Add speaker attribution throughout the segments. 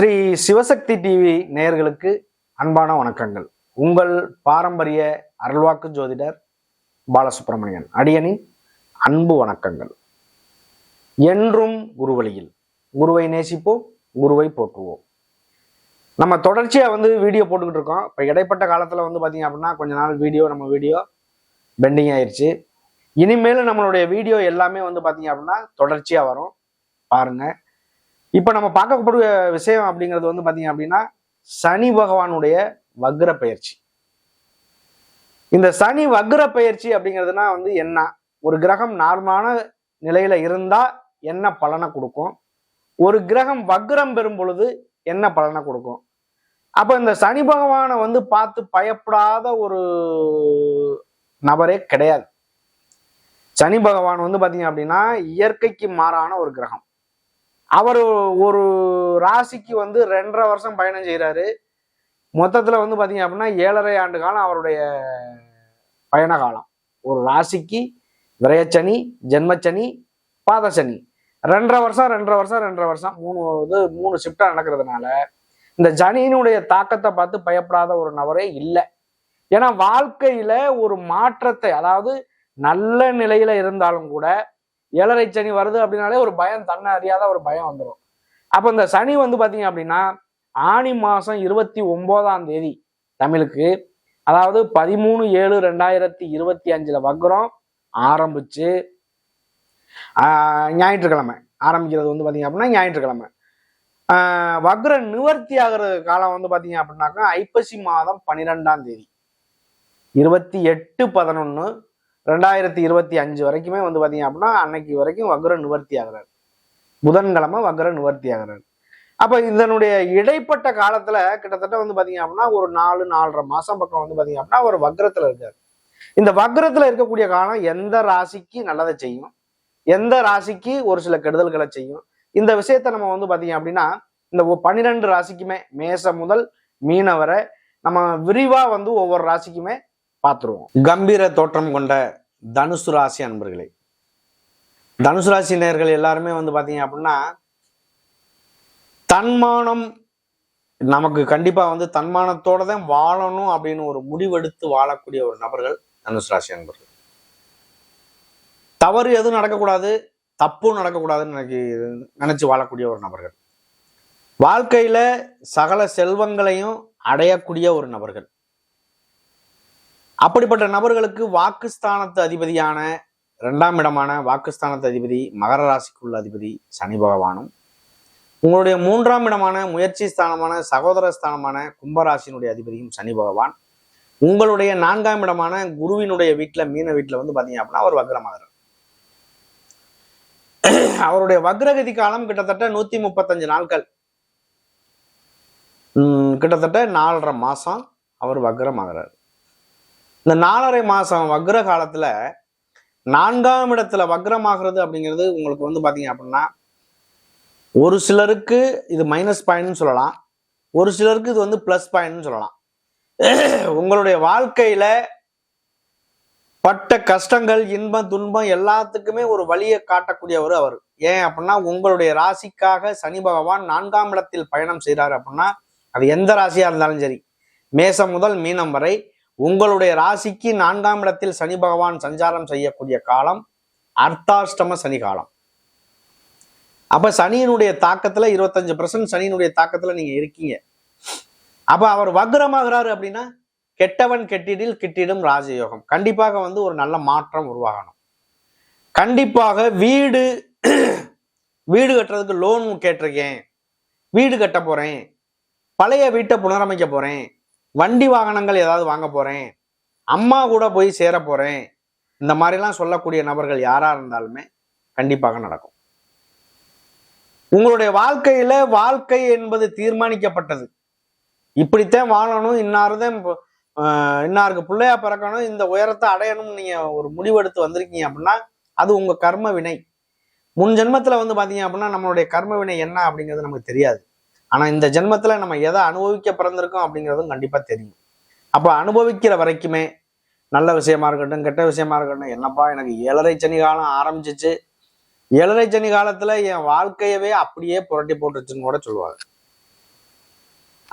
Speaker 1: Sri Sivasakthi TV நேயர்களுக்கு அன்பான வணக்கங்கள். உங்கள் பாரம்பரிய அருள்வாக்கு ஜோதிடர் பாலசுப்ரமணியன் அடியனின் அன்பு வணக்கங்கள். என்றும் குருவழியில் குருவை நேசிப்போம் குருவை போற்றுவோம். நம்ம தொடர்ச்சியாக வந்து வீடியோ போட்டுக்கிட்டு இருக்கோம். இப்போ இடைப்பட்ட காலத்தில் வந்து பார்த்தீங்க அப்படின்னா கொஞ்ச நாள் வீடியோ நம்ம வீடியோ பெண்டிங் ஆயிடுச்சு இனிமேல் நம்மளுடைய வீடியோ எல்லாமே வந்து பார்த்தீங்க அப்படின்னா தொடர்ச்சியாக வரும். பாருங்கள் இப்போ நம்ம பார்க்கக்கூடிய விஷயம் அப்படிங்கிறது வந்து பார்த்தீங்க அப்படின்னா சனி பகவானுடைய வக்ர பயிற்சி இந்த சனி வக்ர பயிற்சி அப்படிங்கிறதுனா வந்து என்ன? ஒரு கிரகம் நார்மலான நிலையில இருந்தா என்ன பலனை கொடுக்கும்? ஒரு கிரகம் வக்ரம் பெறும் பொழுது என்ன பலனை கொடுக்கும்? அப்போ இந்த சனி பகவானை வந்து பார்த்து பயப்படாத ஒரு நபரே கிடையாது. சனி பகவான் வந்து பார்த்தீங்க அப்படின்னா இயற்கைக்கு மாறான ஒரு கிரகம். அவர் ஒரு ராசிக்கு வந்து ரெண்டரை வருஷம் பயணம் செய்கிறாரு மொத்தத்தில் வந்து பார்த்தீங்க அப்படின்னா ஏழரை ஆண்டு காலம் அவருடைய பயண காலம். ஒரு ராசிக்கு விரயச்சனி ஜென்மச்சனி பாதசனி. ரெண்டரை வருஷம் ரெண்டரை வருஷம் ரெண்டரை வருஷம். மூணு இது மூணு ஷிஃப்டாக நடக்கிறதுனால இந்த ஜனியினுடைய தாக்கத்தை பார்த்து பயப்படாத ஒரு நபரே இல்லை. ஏன்னா வாழ்க்கையில ஒரு மாற்றத்தை அதாவது நல்ல நிலையில இருந்தாலும் கூட ஏழரை சனி வருது அப்படின்னாலே ஒரு பயம் தன்னை அறியாத ஒரு பயம் வந்துடும் அப்போ இந்த சனி வந்து பார்த்தீங்க அப்படின்னா ஆணி மாதம் இருபத்தி ஒம்போதாம் தேதி தமிழுக்கு அதாவது பதிமூணு ஏழு ரெண்டாயிரத்தி இருபத்தி அஞ்சில் வக்ரம் ஆரம்பிச்சு ஞாயிற்றுக்கிழமை ஆரம்பிக்கிறது வந்து பார்த்தீங்க அப்படின்னா ஞாயிற்றுக்கிழமை. வக்ர நிவர்த்தி ஆகிற காலம் வந்து பார்த்தீங்க அப்படின்னாக்கா ஐப்பசி மாதம் பன்னிரெண்டாம் தேதி. இருபத்தி எட்டு பதினொன்று ரெண்டாயிரத்தி இருபத்தி அஞ்சு வரைக்குமே வந்து பார்த்தீங்க அப்படின்னா அன்னைக்கு வரைக்கும் வக்ர நிவர்த்தி ஆகிறார். புதன்கிழமை வக்ர நிவர்த்தி ஆகிறார். அப்போ இதனுடைய இடைப்பட்ட காலத்தில் கிட்டத்தட்ட வந்து பார்த்தீங்க அப்படின்னா ஒரு நாலு நாலரை மாதம் பக்கம் வந்து பார்த்தீங்க அப்படின்னா ஒரு வக்ரத்தில் இருக்கார். இந்த வக்ரத்தில் இருக்கக்கூடிய காலம் எந்த ராசிக்கு நல்லதை செய்யும்? எந்த ராசிக்கு ஒரு சில கெடுதல்களை செய்யும்? இந்த விஷயத்த நம்ம வந்து பார்த்தீங்க அப்படின்னா இந்த பன்னிரெண்டு ராசிக்குமே மேசம் முதல் மீனவரை நம்ம விரிவாக வந்து ஒவ்வொரு ராசிக்குமே பார்த்துருவோம் கம்பீர தோற்றம் கொண்ட தனுசு ராசி அன்பர்களே. தனுசு ராசி நேர்கள் எல்லாருமே வந்து பாத்தீங்க அப்படின்னா தன்மானம் நமக்கு கண்டிப்பா வந்து தன்மானத்தோட தான் வாழணும் அப்படின்னு ஒரு முடிவெடுத்து வாழக்கூடிய ஒரு நபர்கள் தனுசு ராசி அன்பர்கள். தவறு எதுவும் நடக்கக்கூடாது தப்பும் நடக்கக்கூடாதுன்னு நினைக்கி நினைச்சு வாழக்கூடிய ஒரு நபர்கள். வாழ்க்கையில சகல செல்வங்களையும் அடையக்கூடிய ஒரு நபர்கள். அப்படிப்பட்ட நபர்களுக்கு வாக்குஸ்தானத்து அதிபதியான இரண்டாம் இடமான வாக்குஸ்தானத்து அதிபதி மகர ராசிக்குள்ள அதிபதி சனி பகவானும் உங்களுடைய மூன்றாம் இடமான முயற்சி ஸ்தானமான சகோதர ஸ்தானமான கும்பராசினுடைய அதிபதியும் சனி பகவான். உங்களுடைய நான்காம் இடமான குருவினுடைய வீட்டில் மீன வீட்டில் வந்து பார்த்தீங்க அப்படின்னா அவர் வக்ரமாகிறார். அவருடைய வக்ரகதி காலம் கிட்டத்தட்ட நூத்தி முப்பத்தஞ்சு நாட்கள். கிட்டத்தட்ட நாலரை மாசம் அவர் வக்ரமாகிறார். இந்த நாலரை மாதம் வக்ர காலத்தில் நான்காம் இடத்துல வக்ரமாகிறது அப்படிங்கிறது உங்களுக்கு வந்து பார்த்தீங்க அப்படின்னா ஒரு சிலருக்கு இது மைனஸ் பாயிண்ட்னு சொல்லலாம். ஒரு சிலருக்கு இது வந்து ப்ளஸ் பாயிண்ட்னு சொல்லலாம். உங்களுடைய வாழ்க்கையில பட்ட கஷ்டங்கள் இன்பம் துன்பம் எல்லாத்துக்குமே ஒரு வழியை காட்டக்கூடியவர் அவர். ஏன் அப்படின்னா உங்களுடைய ராசிக்காக சனி பகவான் நான்காம் இடத்தில் பயணம் செய்கிறார் அப்படின்னா அது எந்த ராசியாக இருந்தாலும் சரி மேசம் முதல் மீனம் வரை உங்களுடைய ராசிக்கு நான்காம் இடத்தில் சனி பகவான் சஞ்சாரம் செய்யக்கூடிய காலம் அர்த்தாஷ்டம சனி காலம். அப்ப சனியினுடைய தாக்கத்துல இருபத்தஞ்சு பர்சன்ட் சனியினுடைய தாக்கத்துல நீங்க இருக்கீங்க. அப்ப அவர் வக்ரமாகிறாரு அப்படின்னா கெட்டவன் கெட்டிடில் கிட்டிடும் ராஜயோகம். கண்டிப்பாக வந்து ஒரு நல்ல மாற்றம் உருவாகணும். கண்டிப்பாக வீடு வீடு கட்டுறதுக்கு லோன் கேட்டிருக்கேன். வீடு கட்ட போறேன். பழைய வீட்டை புனரமைக்க போறேன். வண்டி வாகனங்கள் ஏதாவது வாங்க போகிறேன் அம்மா கூட போய் சேர போகிறேன் இந்த மாதிரிலாம் சொல்லக்கூடிய நபர்கள் யாராக இருந்தாலுமே கண்டிப்பாக நடக்கும். உங்களுடைய வாழ்க்கையில வாழ்க்கை என்பது தீர்மானிக்கப்பட்டது. இப்படித்தான் வாழணும் இன்னாருதான் இன்னாருக்கு பிள்ளையா பிறக்கணும் இந்த உயரத்தை அடையணும்னு நீங்க ஒரு முடிவெடுத்து வந்திருக்கீங்க அப்படின்னா அது உங்க கர்ம வினை. முன் ஜென்மத்துல வந்து பாத்தீங்க அப்படின்னா நம்மளுடைய கர்ம வினை என்ன அப்படிங்கிறது நமக்கு தெரியாது. ஆனால் இந்த ஜென்மத்தில் நம்ம எதை அனுபவிக்க பிறந்திருக்கோம் அப்படிங்கிறதும் கண்டிப்பாக தெரியும். அப்போ அனுபவிக்கிற வரைக்குமே நல்ல விஷயமா இருக்கட்டும் கெட்ட விஷயமா இருக்கட்டும் என்னப்பா எனக்கு ஏழரை சனி காலம் ஆரம்பிச்சிச்சு. ஏழரை சனி காலத்தில் என் வாழ்க்கையவே அப்படியே புரட்டி போட்டுருச்சுன்னு கூட சொல்லுவாங்க.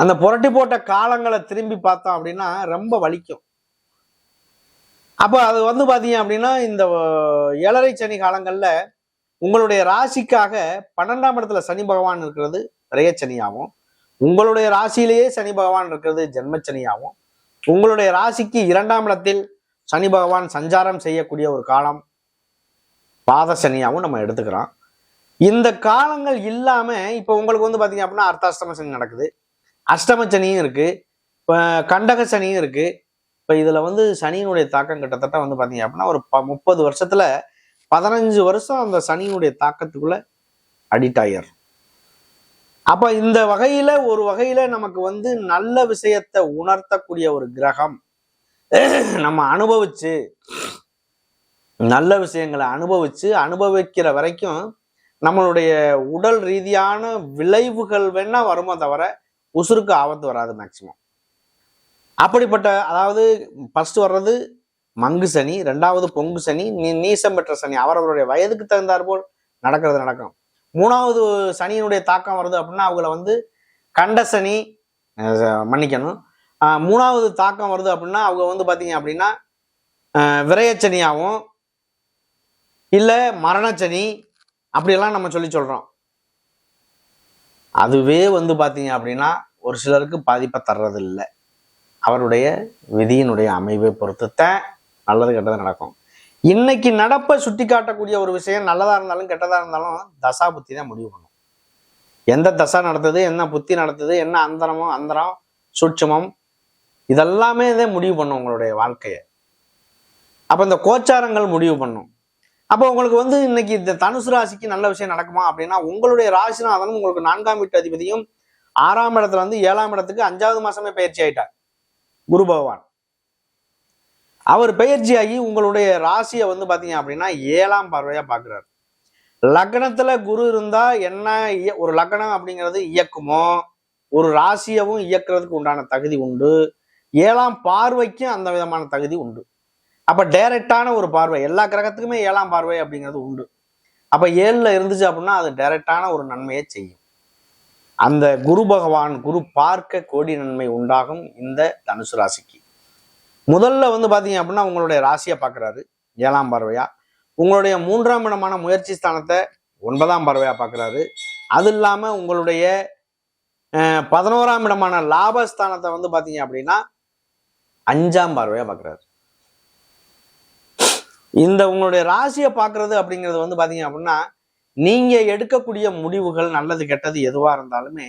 Speaker 1: அந்த புரட்டி போட்ட காலங்களை திரும்பி பார்த்தோம் அப்படின்னா ரொம்ப வலிக்கும். அப்போ அது வந்து பார்த்தீங்க அப்படின்னா இந்த ஏழரை சனி காலங்களில் உங்களுடைய ராசிக்காக பன்னெண்டாம் இடத்துல சனி பகவான் இருக்கிறது விரயச்சனியாகும் உங்களுடைய ராசியிலேயே சனி பகவான் இருக்கிறது ஜென்மச்சனியாகும் உங்களுடைய ராசிக்கு இரண்டாம் இடத்தில் சனி பகவான் சஞ்சாரம் செய்யக்கூடிய ஒரு காலம் பாத சனியாகவும் நம்ம எடுத்துக்கிறோம். இந்த காலங்கள் இல்லாமல் இப்போ உங்களுக்கு வந்து பார்த்தீங்க அப்படின்னா அர்த்தாஷ்டம சனி நடக்குது. அஷ்டம சனியும் இருக்குது இப்போ கண்டக சனியும் இருக்குது இப்போ இதில் வந்து சனியினுடைய தாக்கம் கிட்டத்தட்ட வந்து பார்த்தீங்க அப்படின்னா ஒரு ப முப்பது வருஷத்தில் பதினஞ்சு வருஷம் அந்த சனியினுடைய தாக்கத்துக்குள்ள அடிக்ட் ஆயிரும் அப்ப இந்த வகையில ஒரு வகையில நமக்கு வந்து நல்ல விஷயத்தை உணர்த்தக்கூடிய ஒரு கிரகம் நம்ம அனுபவிச்சு நல்ல விஷயங்களை அனுபவிச்சு அனுபவிக்கிற வரைக்கும் நம்மளுடைய உடல் ரீதியான விளைவுகள் வேணா வருமோ தவிர உசுருக்கு ஆபத்து வராது மேக்சிமம் அப்படிப்பட்ட அதாவது ஃபர்ஸ்ட் வர்றது மங்கு சனி ரெண்டாவது பொங்கு சனி நீ நீசம் பெற்ற சனி. அவரவருடைய வயதுக்கு தகுந்தாற்போல் நடக்கிறது நடக்கும். மூணாவது சனியினுடைய தாக்கம் வருது அப்படின்னா அவங்கள வந்து கண்ட சனி மன்னிக்கணும். மூணாவது தாக்கம் வருது அப்படின்னா அவங்க வந்து பார்த்தீங்க அப்படின்னா விரயச்சனியாகவும் இல்லை மரணச்சனி அப்படியெல்லாம் நம்ம சொல்லி சொல்கிறோம் அதுவே வந்து பார்த்தீங்க அப்படின்னா ஒரு சிலருக்கு பாதிப்பை தர்றதில்லை. அவருடைய விதியினுடைய அமைவை பொறுத்துத்தான் நல்லது கெட்டது நடக்கும். இன்னைக்கு நடப்பை சுட்டி காட்டக்கூடிய ஒரு விஷயம் நல்லதா இருந்தாலும் கெட்டதா இருந்தாலும் தசா புத்தி தான் முடிவு பண்ணும். எந்த தசா நடத்துது என்ன புத்தி நடத்துது என்ன அந்தரமோ அந்தரம் சூட்சமம் இதெல்லாமே தான் முடிவு பண்ணும் உங்களுடைய வாழ்க்கையை. அப்போ இந்த கோச்சாரங்கள் முடிவு பண்ணும். அப்போ உங்களுக்கு வந்து இன்னைக்கு இந்த தனுசு ராசிக்கு நல்ல விஷயம் நடக்குமா அப்படின்னா உங்களுடைய ராசிநாதனும் உங்களுக்கு நான்காம் வீட்டு அதிபதியும் ஆறாம் இடத்துல வந்து ஏழாம் இடத்துக்கு அஞ்சாவது மாசமே பயிற்சி ஆயிட்டார். குரு பகவான். அவர் பயிற்சியாகி உங்களுடைய ராசியை வந்து பார்த்தீங்க அப்படின்னா ஏழாம் பார்வையாக பார்க்குறாரு. லக்னத்தில் குரு இருந்தால் என்ன இய- ஒரு லக்னம் அப்படிங்கிறது இயக்குமோ? ஒரு ராசியவும் இயக்குறதுக்கு உண்டான தகுதி உண்டு. ஏழாம் பார்வைக்கும் அந்த விதமான தகுதி உண்டு. அப்போ டைரக்டான ஒரு பார்வை எல்லா கிரகத்துக்குமே ஏழாம் பார்வை அப்படிங்கிறது உண்டு. அப்போ ஏழில் இருந்துச்சு அப்படின்னா அது டைரக்டான ஒரு நன்மையை செய்யும். அந்த குரு பகவான் குரு பார்க்க கோடி நன்மை உண்டாகும் இந்த தனுசு ராசிக்கு. முதல்ல வந்து பார்த்தீங்க அப்படின்னா உங்களுடைய ராசியை பார்க்குறாரு ஏழாம் பார்வையா. உங்களுடைய மூன்றாம் இடமான முயற்சி ஸ்தானத்தை ஒன்பதாம் பார்வையாக பார்க்குறாரு அது இல்லாமல் உங்களுடைய பதினோராம் இடமான லாபஸ்தானத்தை வந்து பார்த்தீங்க அப்படின்னா அஞ்சாம் பார்வையாக பார்க்குறாரு இந்த உங்களுடைய ராசியை பார்க்குறது அப்படிங்கிறது வந்து பார்த்தீங்க அப்படின்னா நீங்கள் எடுக்கக்கூடிய முடிவுகள் நல்லது கெட்டது எதுவாக இருந்தாலுமே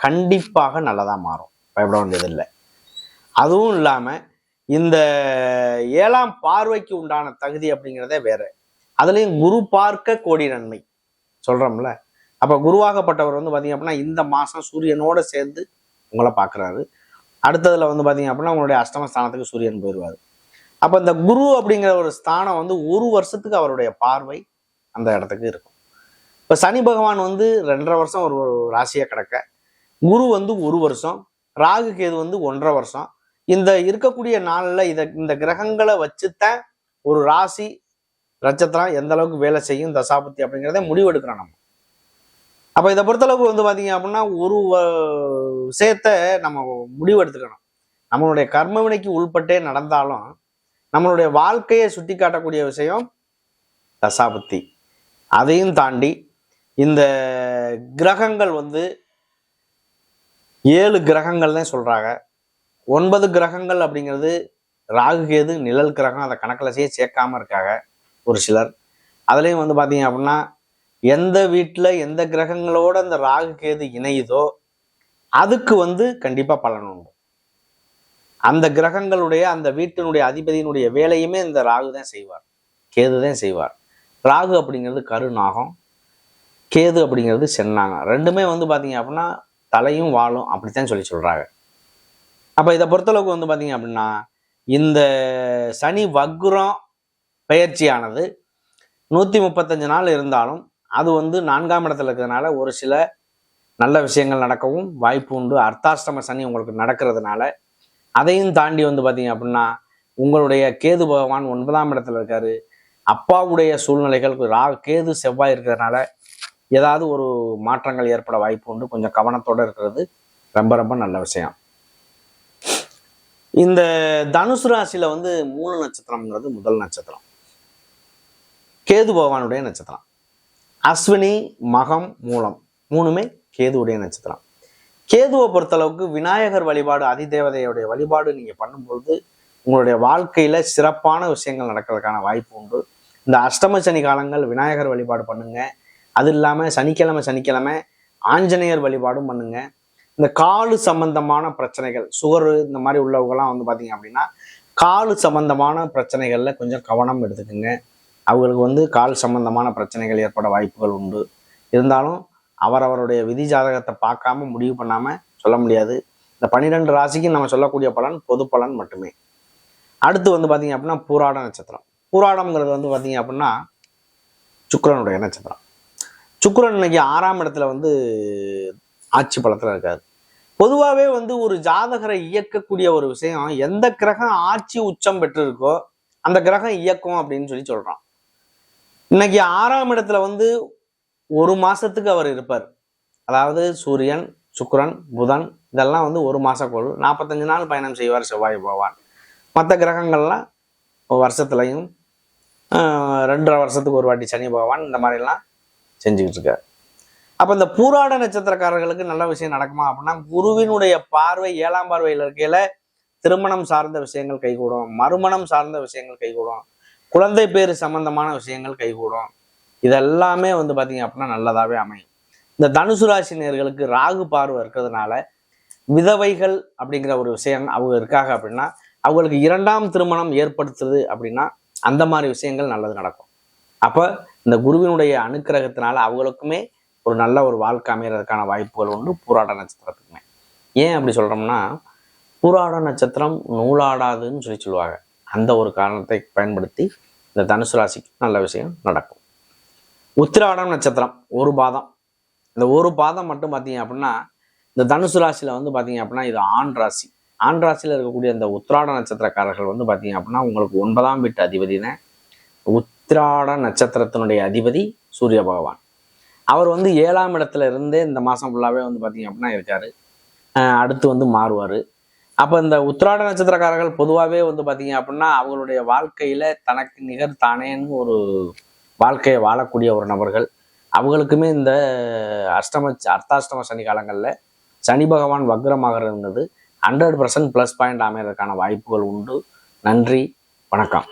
Speaker 1: கண்டிப்பாக நல்லதாக மாறும். பயப்பட வேண்டியதில்லை. அதுவும் இல்லாமல் இந்த ஏழாம் பார்வைக்கு உண்டான தகுதி அப்படிங்கிறதே வேற. அதுலேயும் குரு பார்க்க கோடி நன்மை. சொல்றோம்ல. அப்ப குருவாகப்பட்டவர் வந்து பாத்தீங்க அப்படின்னா இந்த மாசம் சூரியனோட சேர்ந்து உங்களை பார்க்குறாரு அடுத்ததுல வந்து பாத்தீங்க அப்படின்னா உங்களுடைய அஷ்டம ஸ்தானத்துக்கு சூரியன் போயிடுவார் அப்ப இந்த குரு அப்படிங்கிற ஒரு ஸ்தானம் வந்து ஒரு வருஷத்துக்கு அவருடைய பார்வை அந்த இடத்துக்கு இருக்கும். இப்ப சனி பகவான் வந்து ரெண்டரை வருஷம் ஒரு ராசியா கிடக்க குரு வந்து ஒரு வருஷம் ராகு கேது வந்து ஒன்றரை வருஷம் இந்த இருக்கக்கூடிய நாளில் இதை இந்த கிரகங்களை வச்சுத்தான் ஒரு ராசி நட்சத்திரம் எந்த அளவுக்கு வேலை செய்யும் தசாபத்தி அப்படிங்கிறத முடிவெடுக்கிறோம் நம்ம. அப்போ இதை பொறுத்தளவுக்கு வந்து பார்த்தீங்க அப்படின்னா ஒரு வ- விஷயத்த நம்ம முடிவெடுத்துக்கணும். நம்மளுடைய கர்மவினைக்கு உள்பட்டே நடந்தாலும் நம்மளுடைய வாழ்க்கையை சுட்டி காட்டக்கூடிய விஷயம் தசாபத்தி அதையும் தாண்டி இந்த கிரகங்கள் வந்து ஏழு கிரகங்கள்னே சொல்கிறாங்க ஒன்பது கிரகங்கள் அப்படிங்கிறது ராகு கேது நிழல் கிரகம் அதை கணக்கில் செய்ய சேர்க்காம இருக்காங்க ஒரு சிலர். அதுலேயும் வந்து பார்த்தீங்க அப்படின்னா எந்த வீட்டில் எந்த கிரகங்களோட அந்த ராகு கேது இணையுதோ அதுக்கு வந்து கண்டிப்பாக பலன் உண்டு. அந்த கிரகங்களுடைய அந்த வீட்டினுடைய அதிபதியினுடைய வேலையுமே இந்த ராகு தான் செய்வார். கேது தான் செய்வார். ராகு அப்படிங்கிறது கருநாகம் கேது அப்படிங்கிறது சென்னாகம் ரெண்டுமே வந்து பார்த்தீங்க அப்படின்னா தலையும் வாழும் அப்படித்தான் சொல்லி சொல்கிறாங்க அப்போ இதை பொறுத்தளவுக்கு வந்து பார்த்தீங்க அப்படின்னா இந்த சனி வக்ரம் பயிற்சியானது நூற்றி முப்பத்தஞ்சு நாள் இருந்தாலும் அது வந்து நான்காம் இடத்துல இருக்கிறதுனால ஒரு சில நல்ல விஷயங்கள் நடக்கவும் வாய்ப்பு உண்டு. அர்த்தாஷ்டம சனி உங்களுக்கு நடக்கிறதுனால அதையும் தாண்டி வந்து பார்த்தீங்க அப்படின்னா உங்களுடைய கேது பகவான் ஒன்பதாம் இடத்துல இருக்காரு. அப்பாவுடைய சூழ்நிலைகள் ரா கேது செவ்வாய் இருக்கிறதுனால ஏதாவது ஒரு மாற்றங்கள் ஏற்பட வாய்ப்பு உண்டு. கொஞ்சம் கவனத்தோடு இருக்கிறது ரொம்ப ரொம்ப நல்ல விஷயம். இந்த தனுசு ராசியில் வந்து மூல நட்சத்திரம்ங்கிறது முதல் நட்சத்திரம். கேது பகவானுடைய நட்சத்திரம். அஸ்வினி மகம் மூலம். மூணுமே கேதுவுடைய நட்சத்திரம். கேதுவை பொறுத்தளவுக்கு விநாயகர் வழிபாடு அதிதேவதையுடைய வழிபாடு நீங்கள் பண்ணும்பொழுது உங்களுடைய வாழ்க்கையில் சிறப்பான விஷயங்கள் நடக்கிறதுக்கான வாய்ப்பு உண்டு. இந்த அஷ்டம சனி காலங்கள் விநாயகர் வழிபாடு பண்ணுங்க. அது இல்லாமல் சனிக்கிழமை சனிக்கிழமை ஆஞ்சநேயர் வழிபாடும் பண்ணுங்கள் இந்த காலு சம்பந்தமான பிரச்சனைகள் சுகரு இந்த மாதிரி உள்ளவங்கலாம் வந்து பார்த்தீங்க அப்படின்னா காலு சம்பந்தமான பிரச்சனைகளில் கொஞ்சம் கவனம் எடுத்துக்கோங்க. அவங்களுக்கு வந்து கால் சம்பந்தமான பிரச்சனைகள் ஏற்பட வாய்ப்புகள் உண்டு. இருந்தாலும் அவரவருடைய விதி ஜாதகத்தை பார்க்காம முடிவு பண்ணாமல் சொல்ல முடியாது. இந்த பன்னிரெண்டு ராசிக்கு நம்ம சொல்லக்கூடிய பலன் பொது பலன் மட்டுமே. அடுத்து வந்து பார்த்தீங்க அப்படின்னா பூராட நட்சத்திரம். பூராடம்ங்கிறது வந்து பார்த்தீங்க அப்படின்னா சுக்கரனுடைய நட்சத்திரம். சுக்கரன் இன்னைக்கு ஆறாம் இடத்துல வந்து ஆட்சி பலத்தில் இருக்காது பொதுவாகவே வந்து ஒரு ஜாதகரை இயக்கக்கூடிய ஒரு விஷயம் எந்த கிரகம் ஆட்சி உச்சம் பெற்றிருக்கோ அந்த கிரகம் இயக்கும் அப்படின்னு சொல்லி சொல்றான். இன்னைக்கு ஆறாம் இடத்துல வந்து ஒரு மாசத்துக்கு அவர் இருப்பார். அதாவது சூரியன் சுக்ரன் புதன் இதெல்லாம் வந்து ஒரு மாசக்குள் நாற்பத்தஞ்சு நாள் பயணம் செய்வார் செவ்வாய் பகவான். மற்ற கிரகங்கள்லாம் வருஷத்துலையும் ரெண்டரை வருஷத்துக்கு ஒரு வாட்டி சனி பகவான் இந்த மாதிரிலாம் செஞ்சுக்கிட்டு இருக்கார். அப்போ இந்த பூராட நட்சத்திரக்காரர்களுக்கு நல்ல விஷயம் நடக்குமா அப்படின்னா குருவினுடைய பார்வை ஏழாம் பார்வையில் இருக்கையில திருமணம் சார்ந்த விஷயங்கள் கைகூடும் மறுமணம் சார்ந்த விஷயங்கள் கைகூடும் குழந்தை பேர் சம்பந்தமான விஷயங்கள் கைகூடும். இதெல்லாமே வந்து பார்த்தீங்க அப்படின்னா நல்லதாகவே அமையும். இந்த தனுசு ராசி நேர்களுக்கு ராகு பார்வை இருக்கிறதுனால விதவைகள் அப்படிங்கிற ஒரு விஷயம் அவங்க இருக்காங்க அப்படின்னா அவங்களுக்கு இரண்டாம் திருமணம் ஏற்படுத்துது அப்படின்னா அந்த மாதிரி விஷயங்கள் நல்லது நடக்கும். அப்போ இந்த குருவினுடைய அனுக்கிரகத்தினால அவங்களுக்குமே ஒரு நல்ல ஒரு வாழ்க்கை அமைகிறதுக்கான வாய்ப்புகள் உண்டு. பூராட நட்சத்திரத்துக்குமே. ஏன் அப்படி சொல்கிறோம்னா பூராட நட்சத்திரம் நூலாடாதுன்னு சொல்லி சொல்லுவாங்க. அந்த ஒரு காரணத்தை பயன்படுத்தி இந்த தனுசு ராசிக்கு நல்ல விஷயம் நடக்கும். உத்திராடம் நட்சத்திரம் ஒரு பாதம். இந்த ஒரு பாதம் மட்டும் பார்த்தீங்க அப்படின்னா இந்த தனுசு ராசியில் வந்து பார்த்தீங்க அப்படின்னா இது ஆண் ராசி. ஆண் ராசியில் இருக்கக்கூடிய இந்த உத்திராட நட்சத்திரக்காரர்கள் வந்து பார்த்தீங்க அப்படின்னா உங்களுக்கு ஒன்பதாம் வீட்டு அதிபதின உத்திராட நட்சத்திரத்தினுடைய அதிபதி சூரிய பகவான். அவர் வந்து ஏழாம் இடத்துல இருந்தே இந்த மாதம் ஃபுல்லாகவே வந்து பார்த்தீங்க அப்படின்னா இருக்காரு. அடுத்து வந்து மாறுவார். அப்போ இந்த உத்திராட நட்சத்திரக்காரர்கள் பொதுவாகவே வந்து பார்த்தீங்க அப்படின்னா அவங்களுடைய வாழ்க்கையில் தனக்கு நிகர் தானேன்னு ஒரு வாழ்க்கையை வாழக்கூடிய ஒரு நபர்கள். அவங்களுக்குமே இந்த அஷ்டம அர்த்தாஷ்டம சனி காலங்களில் சனி பகவான் வக்ரமாக இருந்தது. ஹண்ட்ரட் பர்சன்ட் ப்ளஸ் பாயிண்ட் அமையறதுக்கான வாய்ப்புகள் உண்டு. நன்றி வணக்கம்.